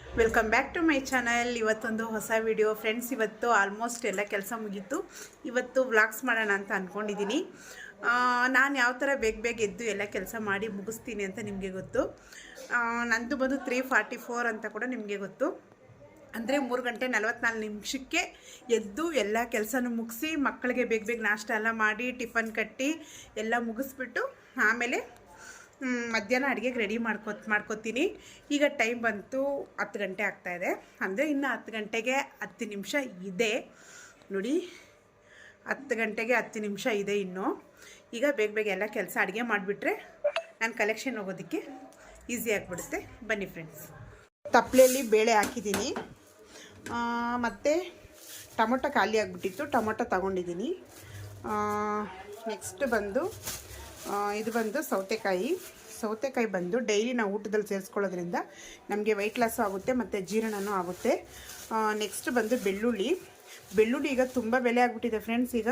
Welcome back to my channel ಇವತ್ತೊಂದು ಹೊಸ video friends ಇವತ್ತು ಆಲ್ಮೋಸ್ಟ್ ಎಲ್ಲ ಕೆಲಸ ಮುಗೀತು. ಇವತ್ತು ವ್ಲಾಗ್ಸ್ ಮಾಡೋಣ ಅಂತ ಅಂದ್ಕೊಂಡಿದ್ದೀನಿ ನಾನು ಯಾವ ಥರ ಬೇಗ ಬೇಗ ಎದ್ದು ಎಲ್ಲ ಕೆಲಸ ಮಾಡಿ ಮುಗಿಸ್ತೀನಿ ಅಂತ ನಿಮಗೆ ಗೊತ್ತು. ನಂದು ಬಂದು ತ್ರೀ ಫಾರ್ಟಿ ಫೋರ್ ಅಂತ ಕೂಡ ನಿಮಗೆ ಗೊತ್ತು. ಅಂದರೆ ಮೂರು ಗಂಟೆ ನಲವತ್ನಾಲ್ಕು ನಿಮಿಷಕ್ಕೆ ಎದ್ದು ಎಲ್ಲ ಕೆಲಸನೂ ಮುಗಿಸಿ ಮಕ್ಕಳಿಗೆ ಬೇಗ ಬೇಗ ನಾಷ್ಟ ಎಲ್ಲ ಮಾಡಿ ಟಿಫನ್ ಕಟ್ಟಿ ಎಲ್ಲ ಮುಗಿಸ್ಬಿಟ್ಟು ಆಮೇಲೆ ಮಧ್ಯಾಹ್ನ ಅಡುಗೆಗೆ ರೆಡಿ ಮಾಡ್ಕೊ ಮಾಡ್ಕೊತೀನಿ. ಈಗ ಟೈಮ್ ಬಂತು, ಹತ್ತು ಗಂಟೆ ಆಗ್ತಾಯಿದೆ ಅಂದರೆ ಇನ್ನು ಹತ್ತು ಗಂಟೆಗೆ ಹತ್ತು ನಿಮಿಷ ಇದೆ. ನೋಡಿ, ಹತ್ತು ಗಂಟೆಗೆ ಹತ್ತು ನಿಮಿಷ ಇದೆ ಇನ್ನು. ಈಗ ಬೇಗ ಬೇಗ ಎಲ್ಲ ಕೆಲಸ ಅಡುಗೆ ಮಾಡಿಬಿಟ್ರೆ ನಾನು ಕಲೆಕ್ಷನ್ ಹೋಗೋದಕ್ಕೆ ಈಸಿ ಆಗಿಬಿಡುತ್ತೆ. ಬನ್ನಿ ಫ್ರೆಂಡ್ಸ್ ತಪ್ಪಲೆಯಲ್ಲಿ ಬೇಳೆ ಹಾಕಿದ್ದೀನಿ. ಮತ್ತು ಟೊಮೊಟೊ ಖಾಲಿ ಆಗಿಬಿಟ್ಟಿತ್ತು. ಟೊಮೊಟೊ ತಗೊಂಡಿದ್ದೀನಿ. ನೆಕ್ಸ್ಟ್ ಬಂದು ಇದು ಬಂದು ಸೌತೆಕಾಯಿ. ಸೌತೆಕಾಯಿ ಬಂದು ಡೈಲಿ ನಾವು ಊಟದಲ್ಲಿ ಸೇರಿಸ್ಕೊಳ್ಳೋದ್ರಿಂದ ನಮಗೆ ವೆಯ್ಟ್ ಲಾಸು ಆಗುತ್ತೆ ಮತ್ತು ಜೀರ್ಣನೂ ಆಗುತ್ತೆ. ನೆಕ್ಸ್ಟ್ ಬಂದು ಬೆಳ್ಳುಳ್ಳಿ. ಬೆಳ್ಳುಳ್ಳಿ ಈಗ ತುಂಬ ಬೆಲೆ ಆಗಿಬಿಟ್ಟಿದೆ ಫ್ರೆಂಡ್ಸ್ ಈಗ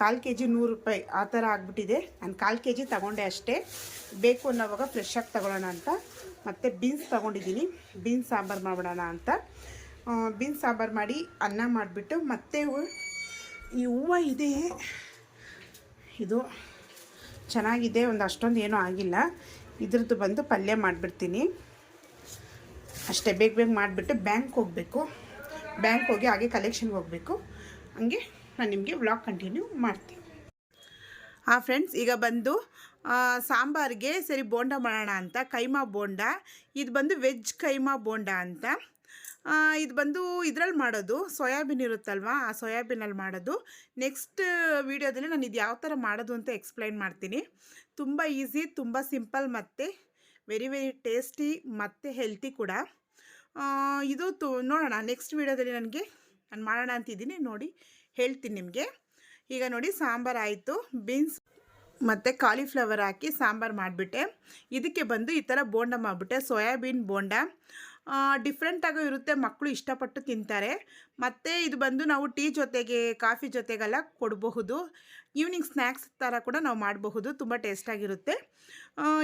ಕಾಲು ಕೆ ಜಿ ನೂರು ರೂಪಾಯಿ ಆ ಥರ ಆಗಿಬಿಟ್ಟಿದೆ. ನಾನು ಕಾಲು ಕೆ ಜಿ ತಗೊಂಡೆ ಅಷ್ಟೇ. ಬೇಕು ಅನ್ನೋವಾಗ ಫ್ರೆಶ್ಶಾಗಿ ತೊಗೊಳ್ಳೋಣ ಅಂತ. ಮತ್ತು ಬೀನ್ಸ್ ತೊಗೊಂಡಿದ್ದೀನಿ. ಬೀನ್ಸ್ ಸಾಂಬಾರು ಮಾಡೋಣ ಅಂತ. ಬೀನ್ಸ್ ಸಾಂಬಾರು ಮಾಡಿ ಅನ್ನ ಮಾಡಿಬಿಟ್ಟು ಮತ್ತೆ ಈ ಹೂವು ಇದೆ. ಇದು ಚೆನ್ನಾಗಿದೆ, ಒಂದು ಅಷ್ಟೊಂದು ಏನೂ ಆಗಿಲ್ಲ. ಇದ್ರದ್ದು ಬಂದು ಪಲ್ಯ ಮಾಡಿಬಿಡ್ತೀನಿ. ಅಷ್ಟೇ, ಬೇಗ ಬೇಗ ಮಾಡಿಬಿಟ್ಟು ಬ್ಯಾಂಕ್ ಹೋಗಬೇಕು. ಬ್ಯಾಂಕ್ ಹೋಗಿ ಹಾಗೆ ಕಲೆಕ್ಷನ್ಗೆ ಹೋಗಬೇಕು. ಹಂಗೆ ನಾನು ನಿಮಗೆ ವ್ಲಾಗ್ ಕಂಟಿನ್ಯೂ ಮಾಡ್ತೀನಿ. ಹಾಂ ಫ್ರೆಂಡ್ಸ್ ಈಗ ಬಂದು ಸಾಂಬಾರಿಗೆ ಸರಿ ಬೋಂಡ ಮಾಡೋಣ ಅಂತ, ಕೈಮಾ ಬೋಂಡ. ಇದು ಬಂದು ವೆಜ್ ಕೈಮಾ ಬೋಂಡ ಅಂತ. ಇದು ಬಂದು ಇದರಲ್ಲಿ ಮಾಡೋದು. ಸೋಯಾಬೀನ್ ಇರುತ್ತಲ್ವಾ? ಆ ಸೋಯಾಬೀನಲ್ಲಿ ಮಾಡೋದು. ನೆಕ್ಸ್ಟ್ ವೀಡಿಯೋದಲ್ಲಿ ನಾನು ಇದು ಯಾವ ಥರ ಮಾಡೋದು ಅಂತ ಎಕ್ಸ್ಪ್ಲೈನ್ ಮಾಡ್ತೀನಿ. ತುಂಬ ಈಸಿ ತುಂಬ ಸಿಂಪಲ್ ಮತ್ತು ವೆರಿ ವೆರಿ ಟೇಸ್ಟಿ ಮತ್ತು ಹೆಲ್ತಿ ಕೂಡ. ಇದು ತು, ನೋಡೋಣ. ನೆಕ್ಸ್ಟ್ ವೀಡಿಯೋದಲ್ಲಿ ನನಗೆ, ನಾನು ಮಾಡೋಣ ಅಂತಿದ್ದೀನಿ. ನೋಡಿ, ಹೇಳ್ತೀನಿ ನಿಮಗೆ. ಈಗ ನೋಡಿ, ಸಾಂಬಾರು ಆಯಿತು. ಬೀನ್ಸ್ ಮತ್ತು ಕಾಲಿಫ್ಲವರ್ ಹಾಕಿ ಸಾಂಬಾರು ಮಾಡಿಬಿಟ್ಟೆ. ಇದಕ್ಕೆ ಬಂದು ಈ ಥರ ಬೋಂಡ ಮಾಡಿಬಿಟ್ಟೆ. ಸೋಯಾಬೀನ್ ಬೋಂಡ. ಡಿಫ್ರೆಂಟಾಗೂ ಇರುತ್ತೆ ಮಕ್ಕಳು ಇಷ್ಟಪಟ್ಟು ತಿಂತಾರೆ. ಮತ್ತು ಇದು ಬಂದು ನಾವು ಟೀ ಜೊತೆಗೆ, ಕಾಫಿ ಜೊತೆಗೆಲ್ಲ ಕೊಡಬಹುದು. ಈವ್ನಿಂಗ್ ಸ್ನ್ಯಾಕ್ಸ್ ಥರ ಕೂಡ ನಾವು ಮಾಡಬಹುದು, ತುಂಬ ಟೇಸ್ಟಾಗಿರುತ್ತೆ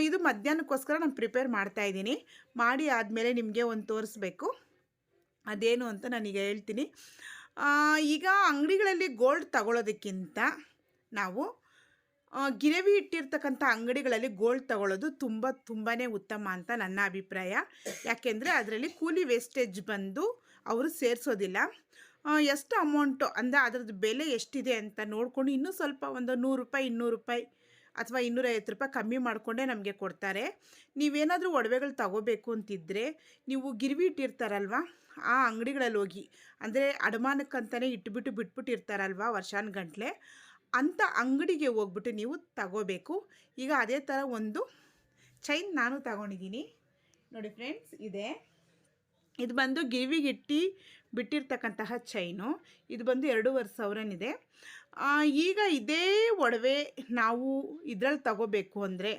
ಇದು ಮಧ್ಯಾಹ್ನಕ್ಕೋಸ್ಕರ ನಾನು ಪ್ರಿಪೇರ್ ಮಾಡ್ತಾಯಿದ್ದೀನಿ ಮಾಡಿ ಆದಮೇಲೆ ನಿಮಗೆ ಒಂದು ತೋರಿಸ್ಬೇಕು. ಅದೇನು ಅಂತ ನಾನೀಗ ಹೇಳ್ತೀನಿ. ಈಗ ಅಂಗಡಿಗಳಲ್ಲಿ ಗೋಲ್ಡ್ ತಗೊಳ್ಳೋದಕ್ಕಿಂತ ನಾವು ಗಿರವಿ ಇಟ್ಟಿರ್ತಕ್ಕಂಥ ಅಂಗಡಿಗಳಲ್ಲಿ ಗೋಲ್ಡ್ ತಗೊಳ್ಳೋದು ತುಂಬ ತುಂಬಾ ಉತ್ತಮ ಅಂತ ನನ್ನ ಅಭಿಪ್ರಾಯ. ಯಾಕೆಂದರೆ ಅದರಲ್ಲಿ ಕೂಲಿ ವೇಸ್ಟೇಜ್ ಬಂದು ಅವರು ಸೇರಿಸೋದಿಲ್ಲ. ಎಷ್ಟು ಅಮೌಂಟು ಅಂದರೆ ಅದರದ್ದು ಬೆಲೆ ಎಷ್ಟಿದೆ ಅಂತ ನೋಡಿಕೊಂಡು ಇನ್ನೂ ಸ್ವಲ್ಪ ಒಂದು ನೂರು ರೂಪಾಯಿ, ಇನ್ನೂರು ರೂಪಾಯಿ ಅಥವಾ ಇನ್ನೂರೈವತ್ತು ರೂಪಾಯಿ ಕಮ್ಮಿ ಮಾಡಿಕೊಂಡೇ ನಮಗೆ ಕೊಡ್ತಾರೆ. ನೀವೇನಾದರೂ ಒಡವೆಗಳು ತಗೋಬೇಕು ಅಂತಿದ್ದರೆ ನೀವು ಗಿರ್ವಿ ಇಟ್ಟಿರ್ತಾರಲ್ವ, ಆ ಅಂಗಡಿಗಳಲ್ಲಿ ಹೋಗಿ, ಅಂದರೆ ಅಡಮಾನಕ್ಕಂತಲೇ ಇಟ್ಬಿಟ್ಟು ಬಿಟ್ಬಿಟ್ಟಿರ್ತಾರಲ್ವ ವರ್ಷಾನುಗಂಟ್ಲೆ ಅಂಥ ಅಂಗಡಿಗೆ ಹೋಗ್ಬಿಟ್ಟು ನೀವು ತಗೋಬೇಕು. ಈಗ ಅದೇ ಥರ ಒಂದು ಚೈನ್ ನಾನು ತಗೊಂಡಿದ್ದೀನಿ. ನೋಡಿ ಫ್ರೆಂಡ್ಸ್ ಇದೆ. ಇದು ಬಂದು ಗಿವಿಗಿಟ್ಟಿ ಬಿಟ್ಟಿರ್ತಕ್ಕಂತಹ ಚೈನು ಇದು ಬಂದು ಎರಡೂವರೆ ಸಾವಿರನಿದೆ. ಈಗ ಇದೇ ಒಡವೆ ನಾವು ಇದರಲ್ಲಿ ತಗೋಬೇಕು ಅಂದರೆ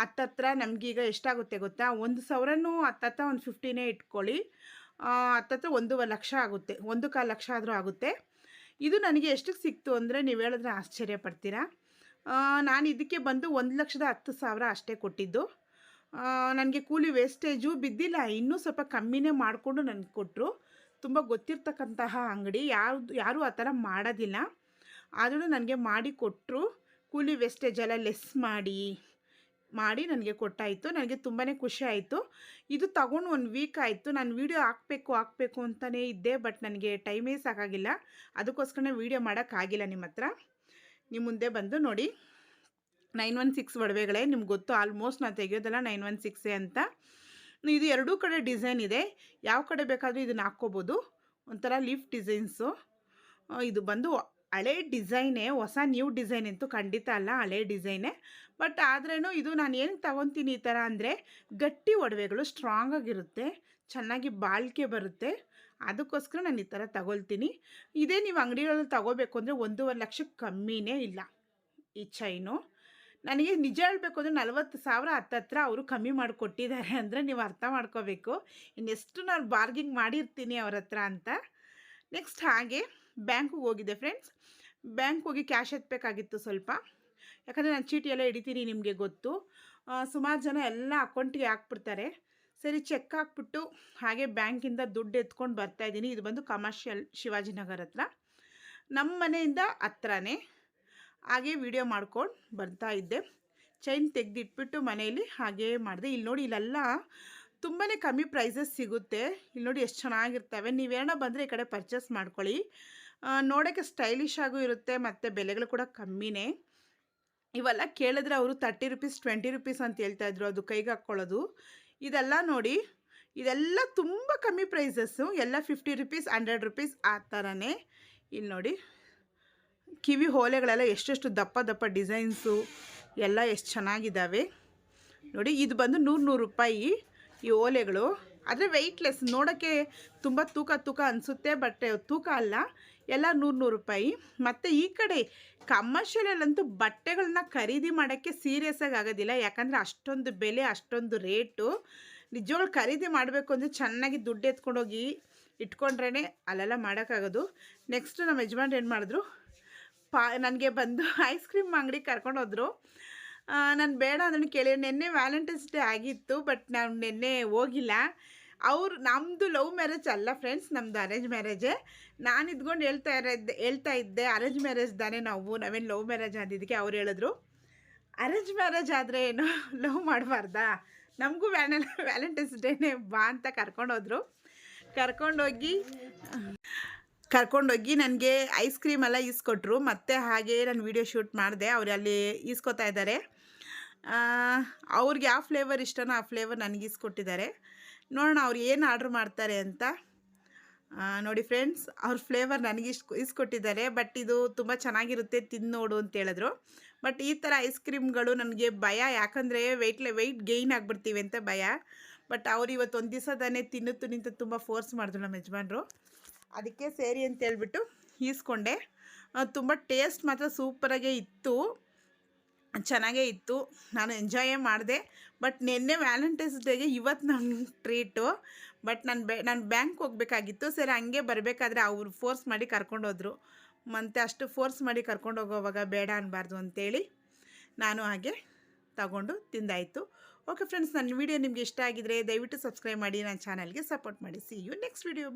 ಹತ್ತತ್ರ ನಮಗೀಗ ಎಷ್ಟಾಗುತ್ತೆ ಗೊತ್ತಾ? ಒಂದು ಸಾವಿರನೂ ಹತ್ತತ್ರ ಒಂದು ಫಿಫ್ಟಿನೇ ಇಟ್ಕೊಳ್ಳಿ. ಹತ್ತತ್ರ ಒಂದೂವರೆ ಲಕ್ಷ ಆಗುತ್ತೆ. ಒಂದು ಕಾಲು ಲಕ್ಷ ಆದರೂ ಆಗುತ್ತೆ. ಇದು ನನಗೆ ಎಷ್ಟಕ್ಕೆ ಸಿಕ್ತು ಅಂದರೆ ನೀವು ಹೇಳಿದ್ರೆ ಆಶ್ಚರ್ಯ ಪಡ್ತೀರಾ? ನಾನು ಇದಕ್ಕೆ ಬಂದು ಒಂದು ಲಕ್ಷದ ಹತ್ತು ಸಾವಿರ ಅಷ್ಟೇ ಕೊಟ್ಟಿದ್ದು. ನನಗೆ ಕೂಲಿ ವೇಸ್ಟೇಜು ಬಿದ್ದಿಲ್ಲ, ಇನ್ನೂ ಸ್ವಲ್ಪ ಕಮ್ಮಿನೇ ಮಾಡಿಕೊಂಡು ನನಗೆ ಕೊಟ್ಟರು ತುಂಬ ಗೊತ್ತಿರ್ತಕ್ಕಂತಹ ಅಂಗಡಿ, ಯಾರು, ಯಾರೂ ಆ ಥರ ಮಾಡೋದಿಲ್ಲ. ಆದರೂ ನನಗೆ ಮಾಡಿ ಕೊಟ್ಟರು ಕೂಲಿ ವೇಸ್ಟೇಜೆಲ್ಲ ಲೆಸ್ ಮಾಡಿ. ಮಾಡಿ ನನಗೆ ಕೊಟ್ಟಾಯಿತು, ನನಗೆ ತುಂಬಾ ಖುಷಿ ಆಯಿತು. ಇದು ತಗೊಂಡು ಒಂದು ವೀಕ್ ಆಯಿತು. ನಾನು ವೀಡಿಯೋ ಹಾಕಬೇಕು ಹಾಕಬೇಕು ಅಂತಲೇ ಇದ್ದೆ ಬಟ್ ನನಗೆ ಟೈಮೇ ಸಾಕಾಗಿಲ್ಲ. ಅದಕ್ಕೋಸ್ಕರ ವೀಡಿಯೋ ಮಾಡೋಕ್ಕಾಗಿಲ್ಲ ನಿಮ್ಮ ಹತ್ರ. ನಿಮ್ಮ ಮುಂದೆ ಬಂದು ನೋಡಿ. ನೈನ್ ಒನ್ ಸಿಕ್ಸ್ ಒಡವೆಗಳೇ, ನಿಮ್ಗೆ ಗೊತ್ತು ಆಲ್ಮೋಸ್ಟ್ ನಾನು ತೆಗೆಯೋದಲ್ಲ ನೈನ್ ಒನ್ ಸಿಕ್ಸೇ ಅಂತ. ಇದು ಎರಡೂ ಕಡೆ ಡಿಸೈನ್ ಇದೆ. ಯಾವ ಕಡೆ ಬೇಕಾದರೂ ಇದನ್ನು ಹಾಕ್ಕೋಬೋದು. ಒಂಥರ ಲಿಫ್ಟ್ ಡಿಸೈನ್ಸು ಇದು ಬಂದು ಹಳೆ ಡಿಸೈನೇ, ಹೊಸ ನ್ಯೂ ಡಿಸೈನ್ ಅಂತೂ ಖಂಡಿತ ಅಲ್ಲ, ಹಳೆ ಡಿಸೈನೇ. ಬಟ್ ಆದ್ರೂ ಇದು ನಾನು ಏನು ತಗೊತೀನಿ ಈ ಥರ ಅಂದರೆ ಗಟ್ಟಿ ಒಡವೆಗಳು ಸ್ಟ್ರಾಂಗ್ ಆಗಿರುತ್ತೆ, ಚೆನ್ನಾಗಿ ಬಾಳಿಕೆ ಬರುತ್ತೆ. ಅದಕ್ಕೋಸ್ಕರ ನಾನು ಈ ಥರ ತಗೊಳ್ತೀನಿ. ಇದೇ ನೀವು ಅಂಗಡಿಗಳಲ್ಲಿ ತಗೋಬೇಕು ಅಂದರೆ ಒಂದೂವರೆ ಲಕ್ಷಕ್ಕೆ ಕಮ್ಮಿನೇ ಇಲ್ಲ ಈ ಚೈನು ನನಗೆ ನಿಜ ಹೇಳಬೇಕು ಅಂದರೆ ನಲ್ವತ್ತು ಸಾವಿರ ಹತ್ತತ್ರ ಅವರು ಕಮ್ಮಿ ಮಾಡಿಕೊಟ್ಟಿದ್ದಾರೆ ಅಂದರೆ ನೀವು ಅರ್ಥ ಮಾಡ್ಕೋಬೇಕು. ಇನ್ನೆಷ್ಟು ನಾನು ಬಾರ್ಗಿಂಗ್ ಮಾಡಿರ್ತೀನಿ ಅವ್ರ ಹತ್ರ ಅಂತ. ನೆಕ್ಸ್ಟ್ ಹಾಗೆ ಬ್ಯಾಂಕಿಗೆ ಹೋಗಿದ್ದೆ ಫ್ರೆಂಡ್ಸ್. ಬ್ಯಾಂಕ್ ಹೋಗಿ ಕ್ಯಾಶ್ ಎತ್ತಬೇಕಾಗಿತ್ತು ಸ್ವಲ್ಪ. ಯಾಕಂದರೆ ನಾನು ಚೀಟಿ ಎಲ್ಲ ಹಿಡಿತೀನಿ ನಿಮಗೆ ಗೊತ್ತು. ಸುಮಾರು ಜನ ಎಲ್ಲ ಅಕೌಂಟಿಗೆ ಹಾಕ್ಬಿಡ್ತಾರೆ. ಸರಿ, ಚೆಕ್ ಹಾಕ್ಬಿಟ್ಟು ಹಾಗೆ ಬ್ಯಾಂಕಿಂದ ದುಡ್ಡು ಎತ್ಕೊಂಡು ಬರ್ತಾಯಿದ್ದೀನಿ ಇದು ಬಂದು ಕಮರ್ಷಿಯಲ್ ಶಿವಾಜಿನಗರ ಹತ್ರ. ನಮ್ಮ ಮನೆಯಿಂದ ಹತ್ರನೇ ಹಾಗೆ ವಿಡಿಯೋ ಮಾಡ್ಕೊಂಡು ಬರ್ತಾ ಇದ್ದೆ. ಚೈನ್ ತೆಗೆದಿಟ್ಬಿಟ್ಟು ಮನೆಯಲ್ಲಿ ಹಾಗೇ ಮಾಡಿದೆ. ಇಲ್ಲಿ ನೋಡಿ, ಇಲ್ಲೆಲ್ಲ ತುಂಬಾ ಕಮ್ಮಿ ಪ್ರೈಸಸ್ ಸಿಗುತ್ತೆ. ಇಲ್ಲಿ ನೋಡಿ, ಎಷ್ಟು ಚೆನ್ನಾಗಿರ್ತವೆ. ನೀವೇನೋ ಬಂದರೆ ಈ ಕಡೆ ಪರ್ಚೇಸ್ ಮಾಡ್ಕೊಳ್ಳಿ. ನೋಡೋಕ್ಕೆ ಸ್ಟೈಲಿಶ್ ಆಗೂ ಇರುತ್ತೆ, ಮತ್ತು ಬೆಲೆಗಳು ಕೂಡ ಕಮ್ಮಿನೇ. ಇವೆಲ್ಲ ಕೇಳಿದ್ರೆ ಅವರು ತರ್ಟಿ ರುಪೀಸ್ ಟ್ವೆಂಟಿ ರುಪೀಸ್ ಅಂತ ಹೇಳ್ತಾಯಿದ್ರು ಅದು ಕೈಗೆ ಹಾಕ್ಕೊಳ್ಳೋದು ಇದೆಲ್ಲ ನೋಡಿ, ಇದೆಲ್ಲ ತುಂಬ ಕಮ್ಮಿ ಪ್ರೈಸಸ್ಸು ಎಲ್ಲ ಫಿಫ್ಟಿ ರುಪೀಸ್ ಹಂಡ್ರೆಡ್ ರುಪೀಸ್ ಆ ಥರನೇ ಇಲ್ಲಿ ನೋಡಿ, ಕಿವಿ ಓಲೆಗಳೆಲ್ಲ ಎಷ್ಟೆಷ್ಟು ದಪ್ಪ ದಪ್ಪ ಡಿಸೈನ್ಸು ಎಲ್ಲ ಎಷ್ಟು ಚೆನ್ನಾಗಿದ್ದಾವೆ. ನೋಡಿ, ಇದು ಬಂದು ನೂರು ನೂರು ರೂಪಾಯಿ ಈ ಓಲೆಗಳು ಆದರೆ ವೆಯ್ಟ್ಲೆಸ್ ನೋಡೋಕ್ಕೆ ತುಂಬ ತೂಕ ತೂಕ ಅನಿಸುತ್ತೆ ಬಟ್ ತೂಕ ಅಲ್ಲ. ಎಲ್ಲ ನೂರು ನೂರು ರೂಪಾಯಿ. ಮತ್ತು ಈ ಕಡೆ ಕಮರ್ಷಿಯಲಲ್ಲಂತೂ ಬಟ್ಟೆಗಳನ್ನ ಖರೀದಿ ಮಾಡೋಕ್ಕೆ ಸೀರಿಯಸ್ಸಾಗಿ ಆಗೋದಿಲ್ಲ. ಯಾಕಂದರೆ ಅಷ್ಟೊಂದು ಬೆಲೆ, ಅಷ್ಟೊಂದು ರೇಟು ನಿಜವಾಗ್ಲು ಖರೀದಿ ಮಾಡಬೇಕು ಅಂದರೆ ಚೆನ್ನಾಗಿ ದುಡ್ಡು ಎತ್ಕೊಂಡೋಗಿ ಇಟ್ಕೊಂಡ್ರೇ ಅಲ್ಲೆಲ್ಲ ಮಾಡೋಕ್ಕಾಗೋದು. ನೆಕ್ಸ್ಟ್ ನಮ್ಮ ಯಜಮಾನ್ರು ಏನು ಮಾಡಿದ್ರು? ಪಾ ನನಗೆ ಬಂದು ಐಸ್ ಕ್ರೀಮ್ ಅಂಗಡಿ ಕರ್ಕೊಂಡೋದ್ರು ನಾನು ಬೇಡ ಅದನ್ನು ಕೇಳಿ. ನಿನ್ನೆ ವ್ಯಾಲೆಂಟೈನ್ಸ್ ಡೇ ಆಗಿತ್ತು, ಬಟ್ ನಾನು ನಿನ್ನೆ ಹೋಗಿಲ್ಲ. ಅವ್ರು ನಮ್ಮದು ಲವ್ ಮ್ಯಾರೇಜ್ ಅಲ್ಲ ಫ್ರೆಂಡ್ಸ್ ನಮ್ಮದು ಅರೇಂಜ್ ಮ್ಯಾರೇಜೇ. ನಾನು ಇದ್ಕೊಂಡು ಹೇಳ್ತಾ ಇರೋದು, ಹೇಳ್ತಾ ಇದ್ದೆ, ಅರೇಂಜ್ ಮ್ಯಾರೇಜ್ ತಾನೇ ನಾವು, ನಾವೇನು ಲವ್ ಮ್ಯಾರೇಜ್ ಆದಿದ್ದಕ್ಕೆ? ಅವ್ರು ಹೇಳಿದ್ರು, ಅರೇಂಜ್ ಮ್ಯಾರೇಜ್ ಆದರೆ ಏನು? ಲವ್ ಮಾಡಬಾರ್ದಾ? ನಮಗೂ ವ್ಯಾನ ವ್ಯಾಲೆಂಟೈನ್ಸ್ ಡೇನೇ ಬಾ ಅಂತ ಕರ್ಕೊಂಡೋದ್ರು ಕರ್ಕೊಂಡೋಗಿ ಕರ್ಕೊಂಡೋಗಿ ನನಗೆ ಐಸ್ ಕ್ರೀಮ್ ಎಲ್ಲ ಈಸ್ಕೊಟ್ರು. ಮತ್ತು ಹಾಗೆ ನಾನು ವೀಡಿಯೋ ಶೂಟ್ ಮಾಡಿದೆ. ಅವ್ರು ಅಲ್ಲಿ ಈಸ್ಕೊತಾ ಇದ್ದಾರೆ. ಅವ್ರಿಗೆ ಯಾವ ಫ್ಲೇವರ್ ಇಷ್ಟನೋ ಆ ಫ್ಲೇವರ್ ನನಗೆ ಈಸ್ಕೊಟ್ಟಿದ್ದಾರೆ ನೋಡೋಣ ಅವ್ರು ಏನು ಆರ್ಡ್ರ್ ಮಾಡ್ತಾರೆ ಅಂತ. ನೋಡಿ ಫ್ರೆಂಡ್ಸ್ ಅವ್ರ ಫ್ಲೇವರ್ ನನಗೆ ಇಷ್ಟು ಇಸ್ಕೊಟ್ಟಿದ್ದಾರೆ ಬಟ್ ಇದು ತುಂಬ ಚೆನ್ನಾಗಿರುತ್ತೆ ತಿಂದು ನೋಡು ಅಂತ ಹೇಳಿದ್ರು. ಬಟ್ ಈ ಥರ ಐಸ್ ಕ್ರೀಮ್ಗಳು ನನಗೆ ಭಯ, ಯಾಕಂದರೆ ವೆಯ್ಟ್ಲೆ ವೆಯ್ಟ್ ಗೈನ್ ಆಗಿಬಿಡ್ತೀವಿ ಅಂತ ಭಯ. ಬಟ್ ಅವ್ರು ಇವತ್ತು ಒಂದು ದಿವಸ ತಾನೇ ತಿನ್ನುತ್ತು, ನಿಂತ ತುಂಬ ಫೋರ್ಸ್ ಮಾಡಿದ್ರು ನಮ್ಮ ಯಜಮಾನ್ರು. ಅದಕ್ಕೆ ಸೇರಿ ಅಂತ ಹೇಳ್ಬಿಟ್ಟು ಈಸ್ಕೊಂಡೆ. ತುಂಬ ಟೇಸ್ಟ್ ಮಾತ್ರ ಸೂಪರಾಗೇ ಇತ್ತು. ಚೆನ್ನಾಗೇ ಇತ್ತು. ನಾನು ಎಂಜಾಯೇ ಮಾಡಿದೆ. ಬಟ್ ನಿನ್ನೆ ವ್ಯಾಲೆಂಟೈನ್ಸ್ ಡೇಗೆ ಇವತ್ತು ನನ್ನ ಟ್ರೀಟು ಬಟ್ ನಾನು ಬೆ, ನಾನು ಬ್ಯಾಂಕ್ ಹೋಗಬೇಕಾಗಿತ್ತು. ಸರಿ, ಹಂಗೆ ಬರಬೇಕಾದ್ರೆ ಅವ್ರು ಫೋರ್ಸ್ ಮಾಡಿ ಕರ್ಕೊಂಡೋದ್ರು ಮತ್ತು ಅಷ್ಟು ಫೋರ್ಸ್ ಮಾಡಿ ಕರ್ಕೊಂಡು ಹೋಗೋವಾಗ ಬೇಡ ಅನ್ನಬಾರ್ದು ಅಂತೇಳಿ ನಾನು ಹಾಗೆ ತಗೊಂಡು ತಿಂದಾಯಿತು. ಓಕೆ ಫ್ರೆಂಡ್ಸ್ ನನ್ನ ವೀಡಿಯೋ ನಿಮಗೆ ಇಷ್ಟ ಆಗಿದ್ರೆ ದಯವಿಟ್ಟು ಸಬ್ಸ್ಕ್ರೈಬ್ ಮಾಡಿ, ನನ್ನ ಚಾನಲ್ಗೆ ಸಪೋರ್ಟ್ ಮಾಡಿ. C you next video